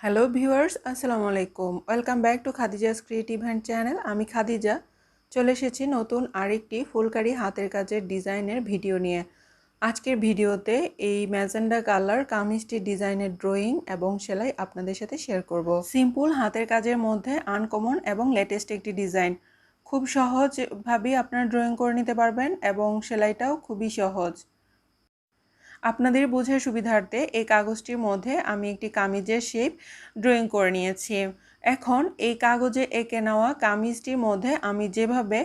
Hello viewers আসসালামু আলাইকুম। Welcome back to Khadija's creative hand channel আমি খাদিজা। চলে এসেছি নতুন আরেকটি ফুলকারি হাতের কাজের ডিজাইনের ভিডিও নিয়ে। আজকের ভিডিওতে এই ম্যাজেন্ডা কালার কামিজটি ডিজাইনের ড্রয়িং এবং সেলাই আপনাদের সাথে শেয়ার করব। সিম্পল হাতের কাজের মধ্যে আনকমন এবং লেটেস্ট একটি ডিজাইন খুব সহজভাবেই আপনারা ড্রয়িং করে নিতে পারবেন এবং সেলাইটাও খুবই সহজ। আপনাদের বোঝার সুবিধার্থে এই কাগজটির মধ্যে আমি একটি কামিজের শেপ ড্রয়িং করে নিয়েছি। এখন এই কাগজে এঁকে নেওয়া কামিজটির মধ্যে আমি যেভাবে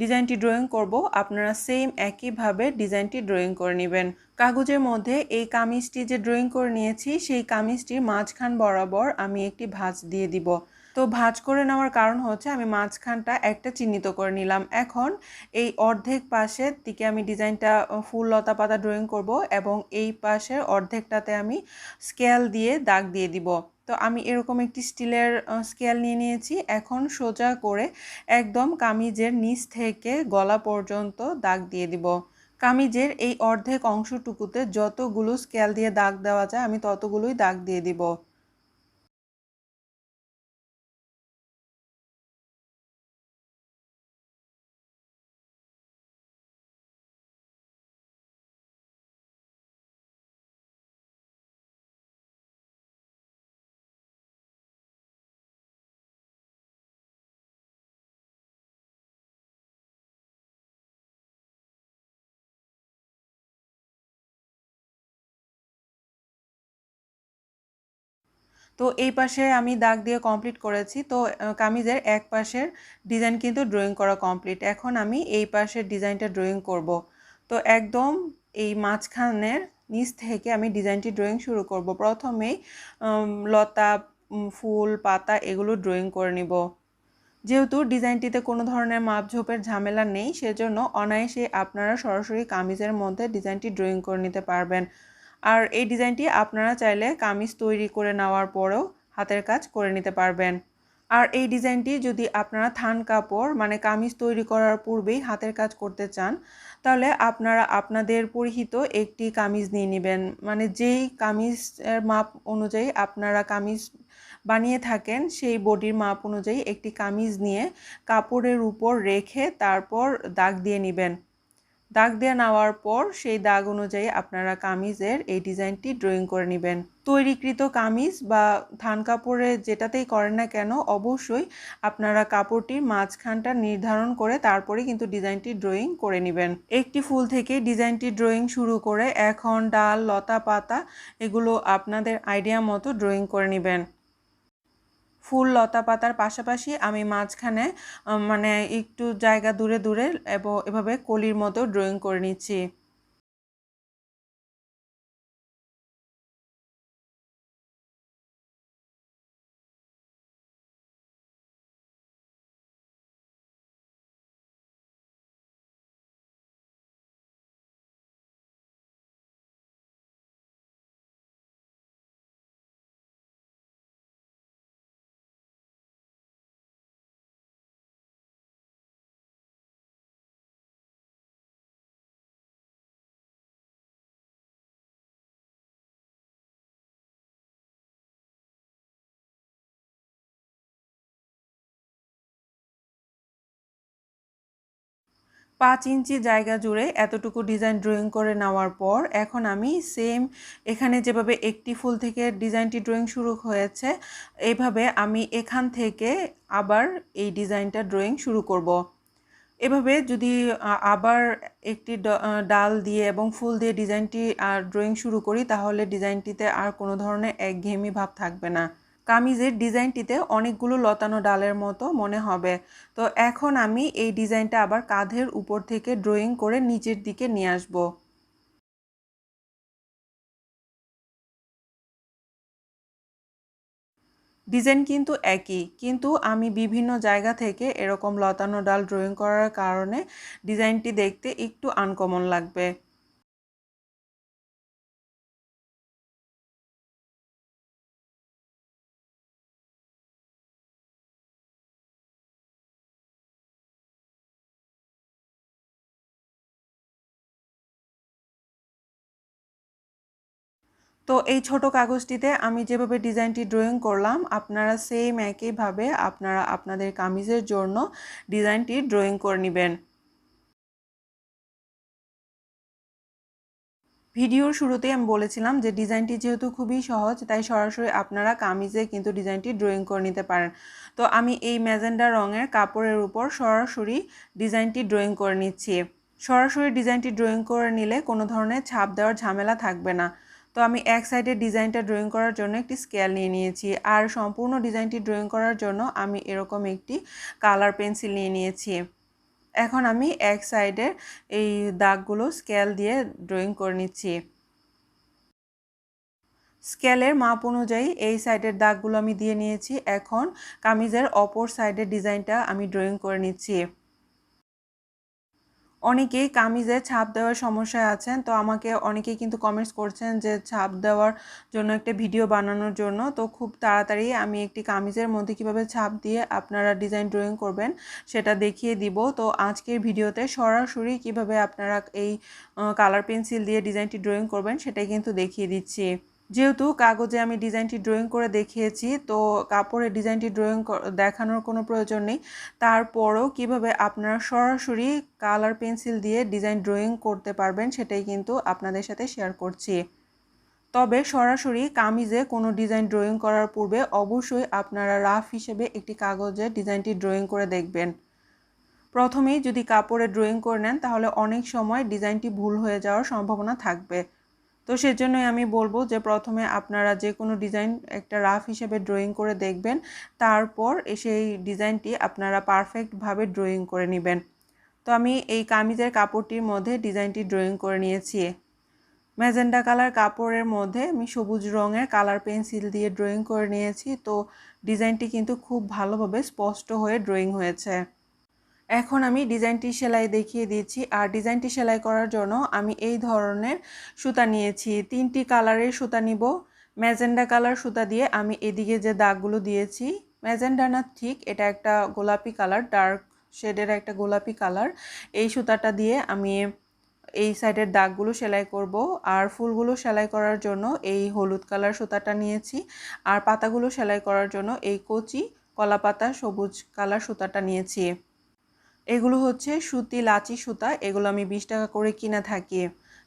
ডিজাইনটি ড্রয়িং করব, আপনারা সেম একইভাবে ডিজাইনটি ড্রয়িং করে নেবেন। কাগজের মধ্যে এই কামিজটি যে ড্রয়িং করে নিয়েছি, সেই কামিজটির মাঝখান বরাবর আমি একটি ভাঁজ দিয়ে দিব। তো ভাঁজ করে নেওয়ার কারণ হচ্ছে আমি মাঝখানটা একটা চিহ্নিত করে নিলাম। এখন এই অর্ধেক পাশের দিকে আমি ডিজাইনটা ফুল লতা পাতা ড্রয়িং করব এবং এই পাশের অর্ধেকটাতে আমি স্কেল দিয়ে দাগ দিয়ে দিব। তো আমি এরকম একটি স্টিলের স্কেল নিয়ে নিয়েছি। এখন সোজা করে একদম কামিজের নিচ থেকে গলা পর্যন্ত দাগ দিয়ে দিব। কামিজের এই অর্ধেক অংশটুকুতে যতগুলো স্কেল দিয়ে দাগ দেওয়া যায় আমি ততগুলোই দাগ দিয়ে দিব। তো এই পাশে আমি দাগ দিয়ে কমপ্লিট করেছি। তো কামিজের এক পাশের ডিজাইন কিন্তু ড্রয়িং করা কমপ্লিট এখন আমি এই পাশের ডিজাইনটা ড্রয়িং করব। তো একদম এই মাঝখানের নিচ থেকে আমি ডিজাইনটি ড্রয়িং শুরু করব। প্রথমেই লতা ফুল, পাতা এগুলো ড্রয়িং করে নিব। যেহেতু ডিজাইনটিতে কোনো ধরনের মাপঝোপের ঝামেলা নেই, সেজন্য অনায়াসে আপনারা সরাসরি কামিজের মধ্যে ডিজাইনটি ড্রয়িং করে নিতে পারবেন। আর এই ডিজাইনটি আপনারা চাইলে কামিজ তৈরি করে নেওয়ার পরেও হাতের কাজ করে নিতে পারবেন। আর এই ডিজাইনটি যদি আপনারা থান কাপড় মানে কামিজ তৈরি করার পূর্বেই হাতের কাজ করতে চান, তাহলে আপনারা আপনাদের পরিহিত একটি কামিজ নিয়ে নেবেন। মানে যেই কামিজের মাপ অনুযায়ী আপনারা কামিজ বানিয়ে থাকেন, সেই বডির মাপ অনুযায়ী একটি কামিজ নিয়ে কাপড়ের উপর রেখে তারপর দাগ দিয়ে নেবেন। দাগ দিয়ে নেওয়ার পর সেই দাগ অনুযায়ী আপনারা কামিজের এই ডিজাইনটি ড্রয়িং করে নেবেন। তৈরিকৃত কামিজ বা থান কাপড়ে যেটাতেই করেন না কেন, অবশ্যই আপনারা কাপড়টির মাঝখানটা নির্ধারণ করে তারপরে কিন্তু ডিজাইনটি ড্রয়িং করে নেবেন। একটি ফুল থেকে ডিজাইনটি ড্রয়িং শুরু করে এখন ডাল, লতা পাতা, এগুলো আপনাদের আইডিয়া মতো ড্রয়িং করে নেবেন। ফুল লতা পাতার পাশাপাশি আমি মাঝখানে মানে একটু জায়গা দূরে দূরে এবং, এভাবে কলির মতো ড্রয়িং করে নিচ্ছি। পাঁচ ইঞ্চি জায়গা জুড়ে এতটুকু ডিজাইন ড্রয়িং করে নেওয়ার পর এখন আমি সেম এখানে যেভাবে একটি ফুল থেকে ডিজাইনটি ড্রয়িং শুরু হয়েছে এইভাবে আমি এখান থেকে আবার এই ডিজাইনটা ড্রয়িং শুরু করব। এভাবে যদি আবার একটি ডাল দিয়ে এবং ফুল দিয়ে ডিজাইনটি আর ড্রয়িং শুরু করি, তাহলে ডিজাইনটিতে আর কোনো ধরনের একঘেয়েমি ভাব থাকবে না কামিজের ডিজাইনটিতে অনেকগুলো লতানো ডালের মতো মনে হবে। তো এখন আমি এই ডিজাইনটা আবার কাঁধের উপর থেকে ড্রয়িং করে নিচের দিকে নিয়ে আসব। ডিজাইন কিন্তু একই, কিন্তু আমি বিভিন্ন জায়গা থেকে এরকম লতানো ডাল ড্রয়িং করার কারণে ডিজাইনটি দেখতে একটু আনকমন লাগবে। তো এই ছোট কাগজটিতে আমি যেভাবে ডিজাইনটি ড্রয়িং করলাম, আপনারা সেম একইভাবে আপনারা আপনাদের কামিজের জন্য ডিজাইনটি ড্রয়িং করে নেবেন। ভিডিওর শুরুতেই আমি বলেছিলাম যে ডিজাইনটি যেহেতু খুবই সহজ, তাই সরাসরি আপনারা কামিজে কিন্তু ডিজাইনটি ড্রয়িং করে নিতে পারেন। তো আমি এই ম্যাজেন্ডা রঙের কাপড়ের উপর সরাসরি ডিজাইনটি ড্রয়িং করে নিচ্ছি। সরাসরি ডিজাইনটি ড্রয়িং করে নিলে কোনো ধরনের ছাপ দেওয়ার ঝামেলা থাকবে না। তো আমি এক সাইডের ডিজাইনটা ড্রয়িং করার জন্য একটি স্কেল নিয়ে নিয়েছি। আর সম্পূর্ণ ডিজাইনটি ড্রয়িং করার জন্য আমি এরকম একটি কালার পেন্সিল নিয়ে নিয়েছি। এখন আমি এক সাইডের এই দাগগুলো স্কেল দিয়ে ড্রয়িং করে নিচ্ছি। স্কেলের মাপ অনুযায়ী এই সাইডের দাগগুলো আমি দিয়ে নিয়েছি। এখন কামিজের অপর সাইডের ডিজাইনটা আমি ড্রয়িং করে নিচ্ছি। অনেকেই কামিজে ছাপ দেওয়ার সমস্যায় আছেন। তো আমাকে অনেকেই কিন্তু কমেন্টস করছেন যে ছাপ দেওয়ার জন্য একটা ভিডিও বানানোর জন্য। তো খুব তাড়াতাড়ি আমি একটি কামিজের মধ্যে কীভাবে ছাপ দিয়ে আপনারা ডিজাইন ড্রয়িং করবেন সেটা দেখিয়ে দিব। তো আজকের ভিডিওতে সরাসরি কীভাবে আপনারা এই কালার পেন্সিল দিয়ে ডিজাইনটি ড্রয়িং করবেন সেটাই কিন্তু দেখিয়ে দিচ্ছি। যেহেতু কাগজে আমি ডিজাইনটি ড্রয়িং করে দেখিয়েছি, তো কাপড়ে ডিজাইনটি ড্রয়িং দেখানোর কোনো প্রয়োজন নেই। তারপরও কীভাবে আপনারা সরাসরি কালার পেন্সিল দিয়ে ডিজাইন ড্রয়িং করতে পারবেন সেটাই কিন্তু আপনাদের সাথে শেয়ার করছি। তবে সরাসরি কামিজে কোনো ডিজাইন ড্রয়িং করার পূর্বে অবশ্যই আপনারা রাফ হিসেবে একটি কাগজে ডিজাইনটি ড্রয়িং করে দেখবেন। প্রথমেই যদি কাপড়ে ড্রয়িং করে নেন, তাহলে অনেক সময় ডিজাইনটি ভুল হয়ে যাওয়ার সম্ভাবনা থাকবে। তো সেজন্যই আমি বলব যে প্রথমে আপনারা যে কোনো ডিজাইন একটা রাফ হিসেবে ড্রয়িং করে দেখবেন, তারপর সেই ডিজাইনটি আপনারা পারফেক্টভাবে ড্রয়িং করে নেবেন। তো আমি এই কামিজের কাপড়টির মধ্যে ডিজাইনটি ড্রয়িং করে নিয়েছি। ম্যাজেন্ডা কালার কাপড়ের মধ্যে আমি সবুজ রঙের কালার পেন্সিল দিয়ে ড্রয়িং করে নিয়েছি। তো ডিজাইনটি কিন্তু খুব ভালোভাবে স্পষ্ট হয়ে ড্রয়িং হয়েছে। এখন আমি ডিজাইনটি সেলাই দেখিয়ে দিচ্ছি আর ডিজাইনটি সেলাই করার জন্য আমি এই ধরনের সুতা নিয়েছি। তিনটি কালারের সুতা নিব। ম্যাজেন্ডা কালার সুতা দিয়ে আমি এদিকে যে দাগগুলো দিয়েছি, ম্যাজেন্ডা না ঠিক, এটা একটা গোলাপি কালার, ডার্ক শেডের একটা গোলাপি কালার। এই সুতাটা দিয়ে আমি এই সাইডের দাগগুলো সেলাই করব। আর ফুলগুলো সেলাই করার জন্য এই হলুদ কালার সুতাটা নিয়েছি। আর পাতাগুলো সেলাই করার জন্য এই কচি কলা পাতা সবুজ কালার সুতাটা নিয়েছি। এগুলো হচ্ছে সুতি, লাচি সুতা, এগুলো আমি বিশ টাকা করে কিনে থাকি।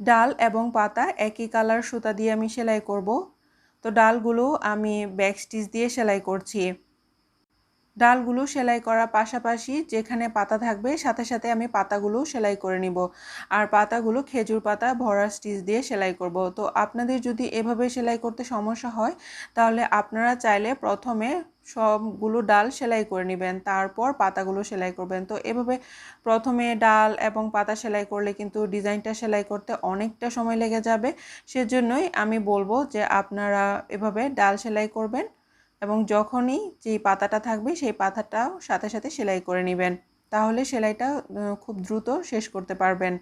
ডাল এবং পাতা একই কালার সুতা দিয়ে আমি সেলাই করব। তো ডালগুলো আমি ব্যাক স্টিচ দিয়ে সেলাই করছি। ডালগুলো সেলাই করার পাশাপাশি যেখানে পাতা থাকবে সাথে সাথে আমি পাতাগুলো সেলাই করে নিব। আর পাতাগুলো খেজুর পাতা, ভরা স্টিচ দিয়ে সেলাই করব। তো আপনাদের যদি এভাবে সেলাই করতে সমস্যা হয়, তাহলে আপনারা চাইলে প্রথমে সবগুলো ডাল সেলাই করে নেবেন, তারপর পাতাগুলো সেলাই করবেন। তো এভাবে প্রথমে ডাল এবং পাতা সেলাই করলে কিন্তু ডিজাইনটা সেলাই করতে অনেকটা সময় লেগে যাবে। সেজন্যই আমি বলব যে আপনারা এভাবে ডাল সেলাই করবেন এবং যখনই যেই পাতাটা থাকবে সেই পাতাটাও সাথে সাথে সেলাই করে নেবেন। তাহলে সেলাইটা খুব দ্রুত শেষ করতে পারবেন।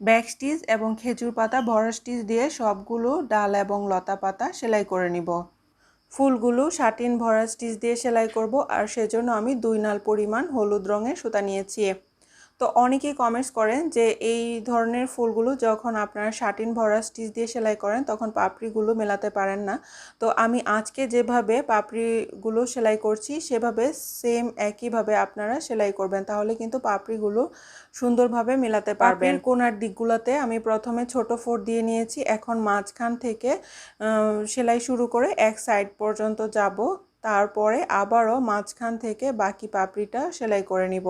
ব্যাক স্টিচ এবং খেজুর পাতা, ভরা স্টিচ দিয়ে সবগুলো ডাল এবং লতা পাতা সেলাই করে নিব। ফুলগুলো শাটিন ভরা স্টিচ দিয়ে সেলাই করব, আর সেজন্য আমি দুই নাল পরিমাণ হলুদ রঙের সুতা নিয়েছি। তো অনেকেই কমেন্টস করেন যে এই ধরনের ফুলগুলো যখন আপনারা শাটিন ভরা স্টিচ দিয়ে সেলাই করেন তখন পাপড়িগুলো মেলাতে পারেন না। তো আমি আজকে যেভাবে পাপড়িগুলো সেলাই করছি সেভাবে সেম একইভাবে আপনারা সেলাই করবেন। তাহলে কিন্তু পাপড়িগুলো সুন্দরভাবে মেলাতে পারবেন। কোনার দিকগুলোতে আমি প্রথমে ছোট ফোর দিয়ে নিয়েছি। এখন মাঝখান থেকে সেলাই শুরু করে এক সাইড পর্যন্ত যাব। তারপরে আবারও মাঝখান থেকে বাকি পাপড়িটা সেলাই করে নিব।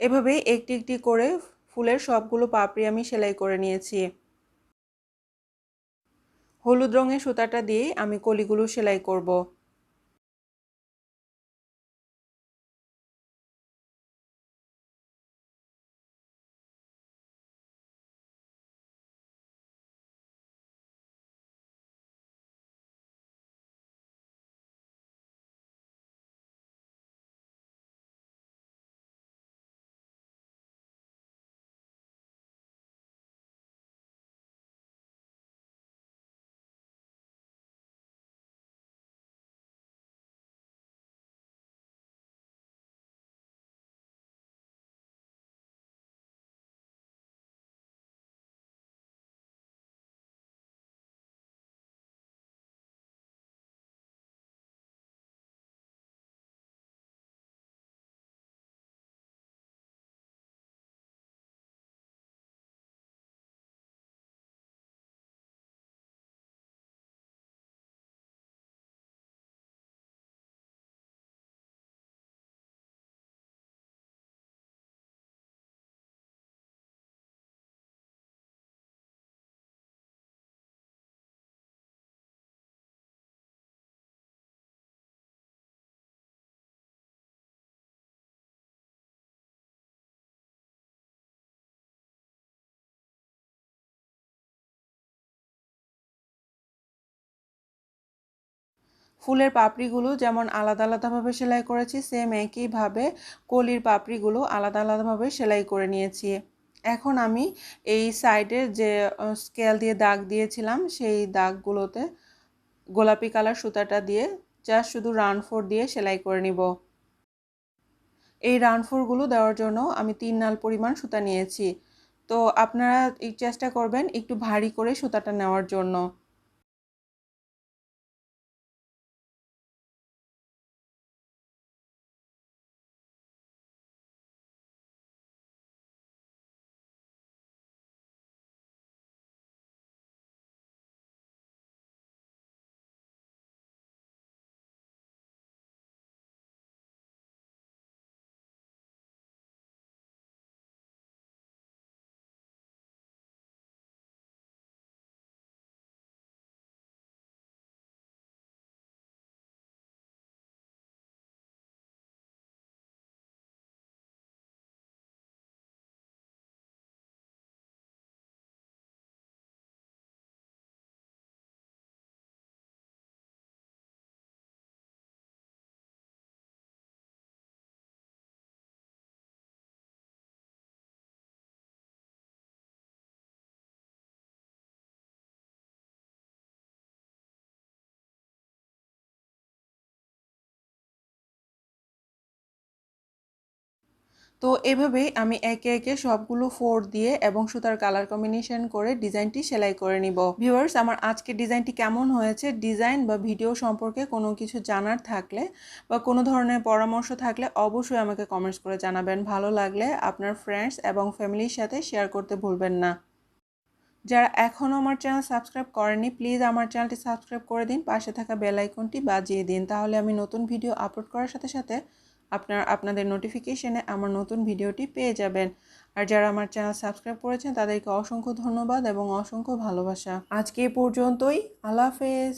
এভাবেই একটি একটি করে ফুলের সবগুলো পাপড়ি আমি সেলাই করে নিয়েছি। হলুদ রঙের সুতাটা দিয়ে আমি কলিগুলো সেলাই করব। ফুলের পাপড়িগুলো যেমন আলাদা আলাদাভাবে সেলাই করেছি সেম একইভাবে কলির পাপড়িগুলো আলাদা আলাদাভাবে সেলাই করে নিয়েছি। এখন আমি এই সাইডের যে স্কেল দিয়ে দাগ দিয়েছিলাম, সেই দাগগুলোতে গোলাপি কালার সুতাটা দিয়ে জাস্ট শুধু রান ফোর দিয়ে সেলাই করে নিব। এই রান ফোরগুলো দেওয়ার জন্য আমি তিন নাল পরিমাণ সুতা নিয়েছি। তো আপনারা চেষ্টা করবেন একটু ভারী করে সুতাটা নেওয়ার জন্য। তো এভাবেই আমি একে একে সবগুলো ফোর দিয়ে এবং সুতার কালার কম্বিনেশন করে ডিজাইনটি সেলাই করে নিব। ভিউয়ার্স, আমার আজকে ডিজাইনটি কেমন হয়েছে? ডিজাইন বা ভিডিও সম্পর্কে কোনো কিছু জানার থাকলে বা কোনো ধরনের পরামর্শ থাকলে অবশ্যই আমাকে কমেন্টস করে জানাবেন। ভালো লাগলে আপনার ফ্রেন্ডস এবং ফ্যামিলির সাথে শেয়ার করতে ভুলবেন না। যারা এখনও আমার চ্যানেল সাবস্ক্রাইব করেনি প্লিজ আমার চ্যানেলটি সাবস্ক্রাইব করে দিন। পাশে থাকা বেল আইকনটি বাজিয়ে দিন। তাহলে আমি নতুন ভিডিও আপলোড করার সাথে সাথে আপনার, আপনাদের নোটিফিকেশনে আমার নতুন ভিডিওটি পেয়ে যাবেন। আর যারা আমার চ্যানেল সাবস্ক্রাইব করেছেন, তাদেরকে অসংখ্য ধন্যবাদ এবং অসংখ্য ভালোবাসা। আজকে এ পর্যন্তই। আল্লাহ হাফেজ।